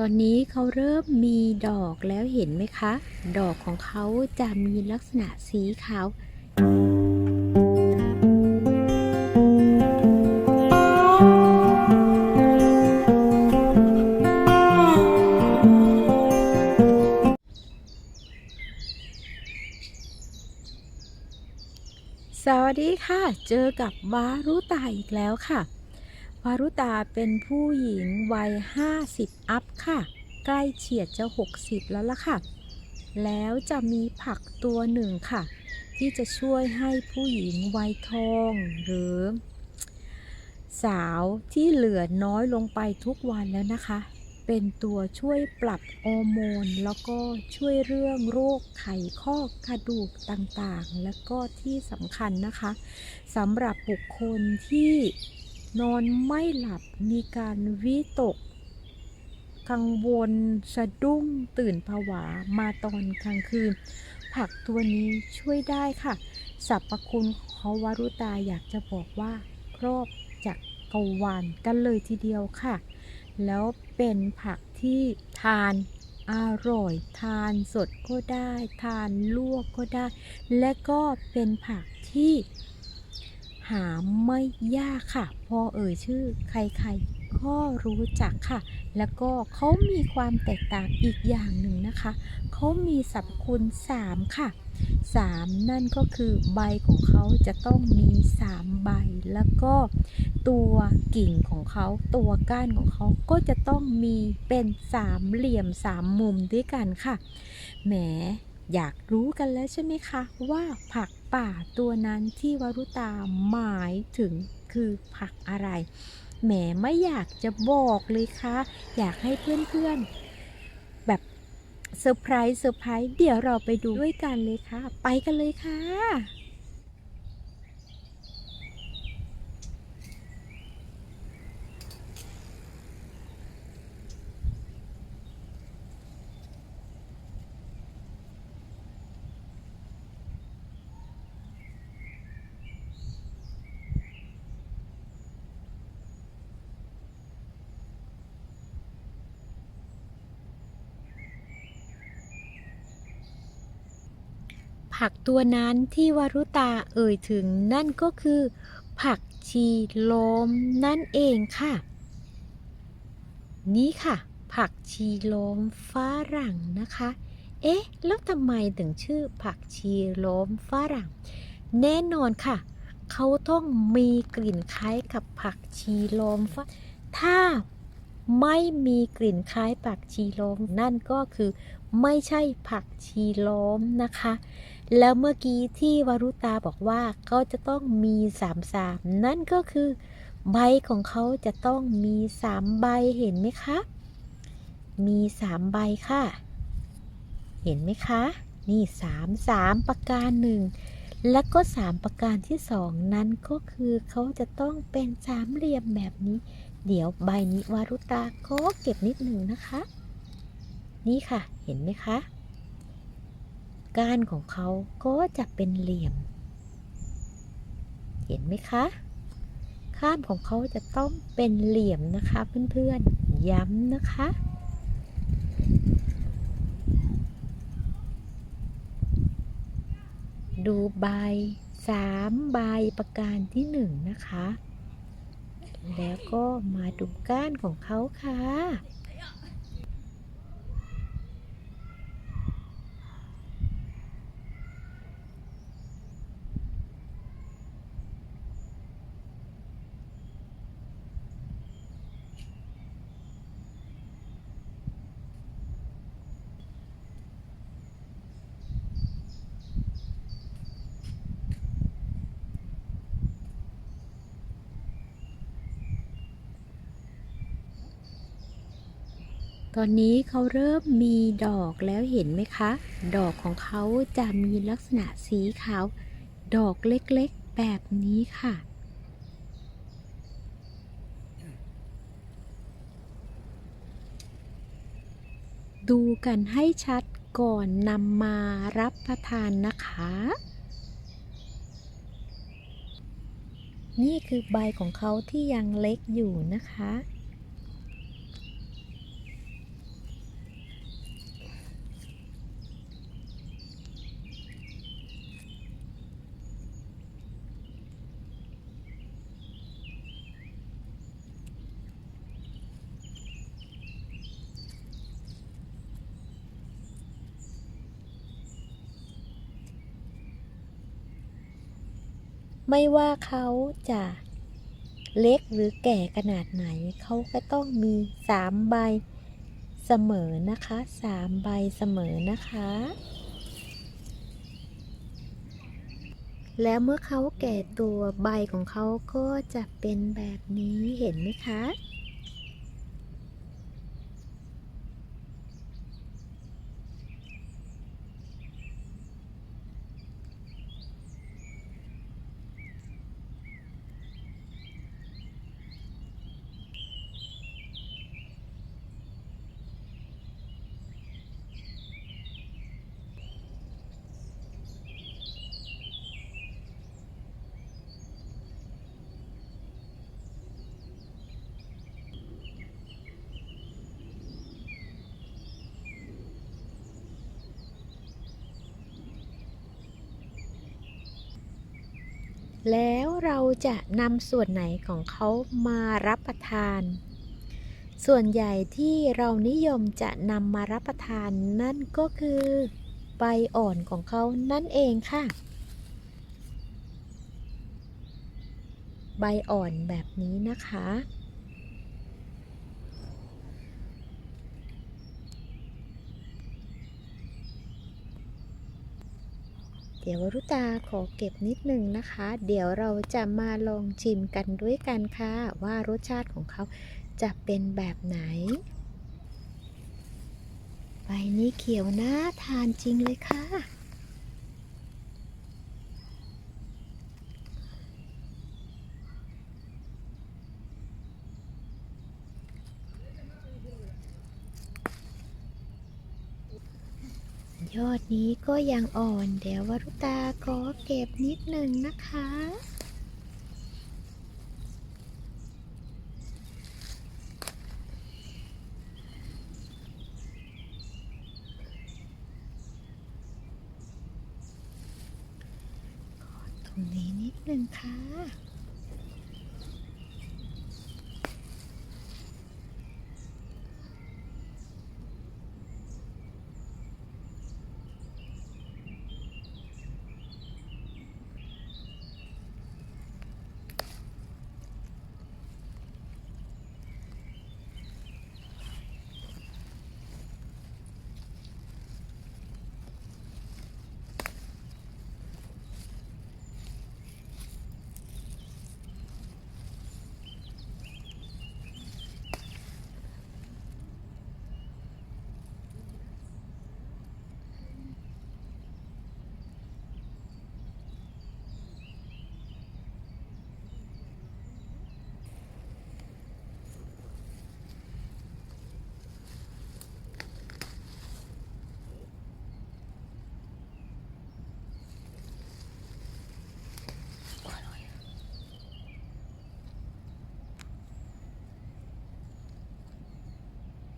ตอนนี้เขาเริ่มมีดอกแล้วเห็นไหมคะ ดอกของเขาจะมีลักษณะสีขาวสวัสดีค่ะ เจอกับวารุตาอีกแล้วค่ะ วารุตาเป็นผู้หญิงวัย 50 อัพค่ะ ใกล้เฉียดจะ 60 แล้วล่ะค่ะ แล้วจะมีผักตัวหนึ่งค่ะ ที่จะช่วยให้ผู้หญิงวัยทองหรือ สาวที่เหลือน้อยลงไปทุกวันแล้วนะคะ เป็นตัวช่วยปรับฮอร์โมน แล้วก็ช่วยเรื่องโรคไขข้อกระดูกต่างๆ แล้วก็ที่สำคัญนะคะสำหรับบุคคลที่ นอนไม่หลับมีการวิตก กังวลสะดุ้งตื่นผวามาตอนกลางคืน ผักตัวนี้ช่วยได้ค่ะสรรพคุณของวารุตาอยากจะบอกว่า ครอบจักรวาลกันเลยทีเดียวค่ะ แล้วเป็นผักที่ทานอร่อย ทานสดก็ได้ ทานลวกก็ได้ และก็เป็นผักที่ หาไม่ยากค่ะ พอเอ่ยชื่อใครๆก็รู้จักค่ะ แล้วก็เขามีความแตกต่างอีกอย่างหนึ่งนะคะ เขามีสรรพคุณ 3 ค่ะ 3 นั่นก็คือใบของเขาจะต้องมี 3 ใบ แล้วก็ตัวกิ่งของเขาตัวก้านของเขาก็จะต้องมีเป็นสามเหลี่ยมสามมุมด้วยกันค่ะ แหมอยากรู้กันแล้วใช่ไหมคะ ว่าผัก ป่าตัวนั้นที่วรุตาหมายถึงคือผักอะไร แหมไม่อยากจะบอกเลยค่ะอยากให้เพื่อนๆ แบบเซอร์ไพรส์เซอร์ไพรส์เดี๋ยวเราไปดูด้วยกันเลยค่ะ ไปกันเลยค่ะ ผักตัวนั้นที่วารุตาเอ่ยถึงนั่นก็คือ ผักชีลมนั่นเองค่ะ นี่ค่ะ ผักชีลมฝรั่งนะคะ เอ๊ะ แล้วทำไมถึงชื่อผักชีลมฝรั่ง แน่นอนค่ะ เขาต้องมีกลิ่นคล้ายกับผักชีลมฝถ้าไม่มีกลิ่นคล้ายผักชีลมนั่นก็คือไม่ใช่ผักชีลมนะคะ แล้วเมื่อกี้ที่วารุตาบอกว่าเขาจะต้องมีสามสามนั่นก็คือ ใบของเขาจะต้องมีสามใบเห็นไหมคะ มีสามใบค่ะ เห็นไหมคะ นี่สามสามประการหนึ่งแล้วก็สามประการที่สองนั้นก็คือเขาจะต้องเป็นสามเหลี่ยมแบบนี้ เดี๋ยวใบนี้วารุตาก็เก็บนิดหนึ่งนะคะ นี่ค่ะ เห็นไหมคะ ก้านของเขาก็จะเป็นเหลี่ยม เห็นไหมคะ ข้ามของเขาจะต้องเป็นเหลี่ยมนะคะเพื่อนๆ ย้ำนะคะ ดูใบสามใบประการที่หนึ่งนะคะ แล้วก็มาดูก้านของเขาค่ะ ตอนนี้เขาเริ่มมีดอกแล้วเห็นไหมคะ ดอกของเขาจะมีลักษณะสีขาว ดอกเล็กๆแบบนี้ค่ะ ดูกันให้ชัดก่อนนำมารับประทานนะคะ นี่คือใบของเขาที่ยังเล็กอยู่นะคะ ไม่ว่าเขาจะเล็กหรือแก่ขนาดไหน เขาก็ต้องมีสามใบเสมอนะคะสามใบเสมอนะคะ แล้วเมื่อเขาแก่ตัวใบของเขาก็จะเป็นแบบนี้เห็นไหมคะ แล้วเราจะนำส่วนไหนของเขามารับประทาน ส่วนใหญ่ที่เรานิยมจะนำมารับประทานนั่นก็คือใบอ่อนของเขานั่นเองค่ะ ใบอ่อนแบบนี้นะคะ เดี๋ยววรุตาขอเก็บนิดนึงนะคะ เดี๋ยวเราจะมาลองชิมกันด้วยกันค่ะ ว่ารสชาติของเขาจะเป็นแบบไหน ใบนี้เขียวน่าทานจริงเลยค่ะ ยอดนี้ก็ยังอ่อน เดี๋ยววรุตาขอเก็บนิดหนึ่งนะคะขอตรงนี้นิดหนึ่งค่ะ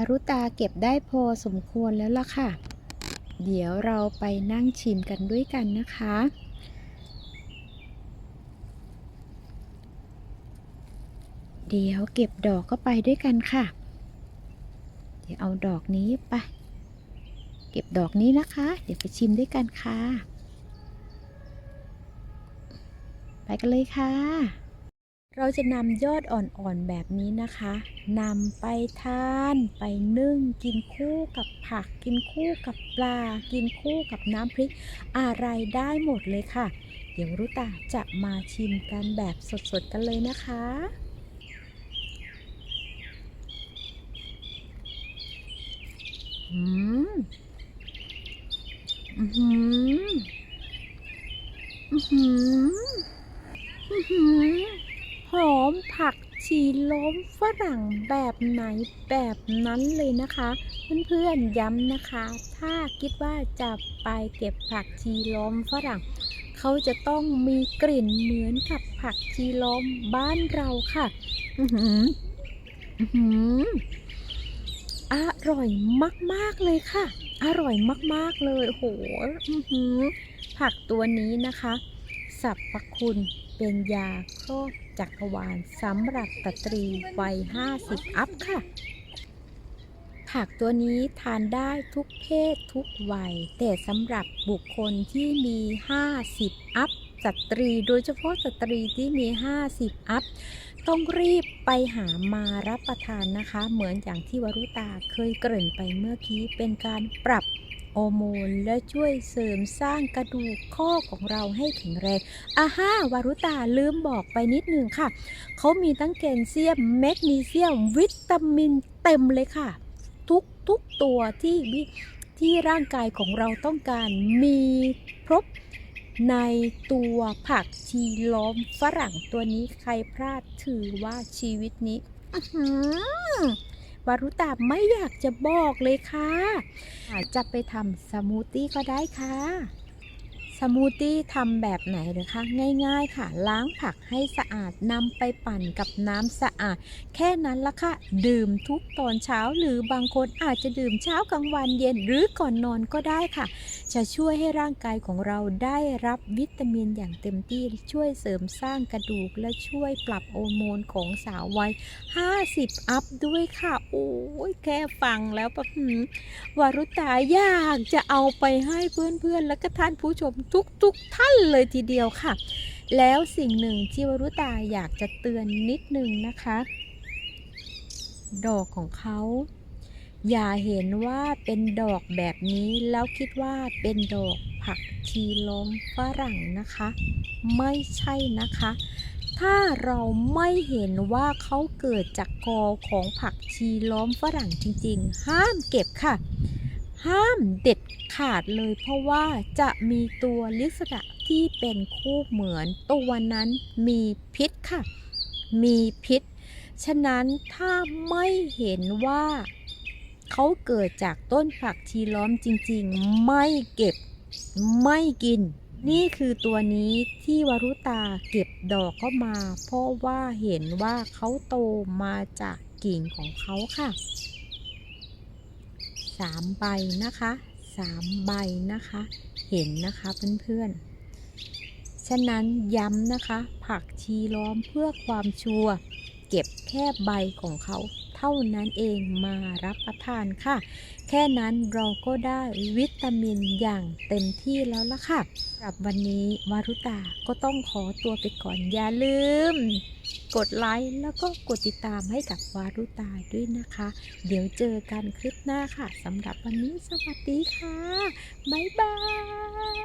วรุตาเก็บได้พอสมควรแล้วล่ะค่ะ เดี๋ยวเราไปนั่งชิมกันด้วยกันนะคะ เดี๋ยวเก็บดอกก็ไปด้วยกันค่ะ เดี๋ยวเอาดอกนี้ไป เก็บดอกนี้นะคะ เดี๋ยวไปชิมด้วยกันค่ะ ไปกันเลยค่ะ เราจะนำยอดอ่อนๆแบบนี้นะคะนำไปทานไปนึ่ง กินคู่กับผัก กินคู่กับปลา กินคู่กับน้ำพริก อะไรได้หมดเลยค่ะ เดี๋ยวรุตาจะมาชิมกันแบบสดๆกันเลยนะคะอืมอือหืออือหืออือ หอมผักชีล้มฝรั่งแบบไหนแบบนั้นเลยนะคะ เพื่อนๆย้ำนะคะ ถ้าคิดว่าจะไปเก็บผักชีล้มฝรั่ง เขาจะต้องมีกลิ่นเหมือนกับผักชีล้มบ้านเราค่ะ อือหืออือหืออร่อยมากๆเลยค่ะ อร่อยมากๆเลยโหอือหือผักตัวนี้นะคะสรรพคุณเป็นยาครอบ จักรวาลสำหรับสตรีวัย 50 อัพค่ะ ผักตัวนี้ทานได้ทุกเพศทุกวัย แต่สำหรับบุคคลที่มี 50 อัพสตรี โดยเฉพาะสตรีที่มี 50 อัพ ต้องรีบไปหามารับประทานนะคะ เหมือนอย่างที่วรุตาเคยเกริ่นไปเมื่อกี้เป็นการปรับ ฮอร์โมนและช่วยเสริมสร้างกระดูกข้อของเราให้แข็งแรงอาฮ่าวารุตาลืมบอกไปนิดนึงค่ะ เขามีทั้งแคลเซียมแมกนีเซียม วิตามินเต็มเลยค่ะ ทุกทุกตัวที่ที่ร่างกายของเราต้องการมีครบในตัวผักชีล้อมฝรั่งตัวนี้ใครพลาดถือว่าชีวิตนี้อ วารุตาไม่อยากจะบอกเลยค่ะอาจจะไปทำสมูทตี้ก็ได้ค่ะ สมูทตี้ทำแบบไหนหรือคะง่ายๆค่ะ ล้างผักให้สะอาดนำไปปั่นกับน้ำสะอาด แค่นั้นละค่ะ ดื่มทุกตอนเช้าหรือบางคนอาจจะดื่มเช้ากลางวันเย็นหรือก่อนนอนก็ได้ค่ะ จะช่วยให้ร่างกายของเราได้รับวิตามินอย่างเต็มที่ช่วยเสริมสร้างกระดูกและช่วยปรับฮอโมนของสาววัย 50 อัพด้วยค่ะ โอ้ยแค่ฟังแล้วปะวารุตาอยากจะเอาไปให้เพื่อนๆ และก็ท่านผู้ชมทุกๆท่านเลยทีเดียวค่ะ แล้วสิ่งหนึ่งที่วรุตาอยากจะเตือนนิดนึงนะคะ ดอกของเขา อย่าเห็นว่าเป็นดอกแบบนี้แล้วคิดว่าเป็นดอกผักชีล้อมฝรั่งนะคะ ไม่ใช่นะคะ ถ้าเราไม่เห็นว่าเขาเกิดจากกอของผักชีล้อมฝรั่งจริงๆ ห้ามเก็บค่ะ ห้ามเด็ดขาดเลยเพราะว่าจะมีตัวลิสดะที่เป็นคู่เหมือนตัวนั้นมีพิษค่ะ มีพิษ ฉะนั้นถ้าไม่เห็นว่าเขาเกิดจากต้นผักชีล้อมจริงๆ ไม่เก็บไม่กิน นี่คือตัวนี้ที่วรุตาเก็บดอกเข้ามา เพราะว่าเห็นว่าเขาโตมาจากกิ่งของเขาค่ะ สามใบนะคะสามใบนะคะ เห็นนะคะเพื่อนๆ ฉะนั้นย้ำนะคะ ผักชีล้อมเพื่อความชัวร์เก็บแค่ใบของเขาเท่านั้นเองมารับประทานค่ะ แค่นั้นเราก็ได้วิตามินอย่างเต็มที่แล้วล่ะค่ะสำหรับวันนี้วารุตาก็ต้องขอตัวไปก่อนอย่าลืม กดไลค์แล้วก็กดติดตามให้กับวารุตาด้วยนะคะ เดี๋ยวเจอกันคลิปหน้าค่ะสำหรับวันนี้สวัสดีค่ะ บ๊ายบาย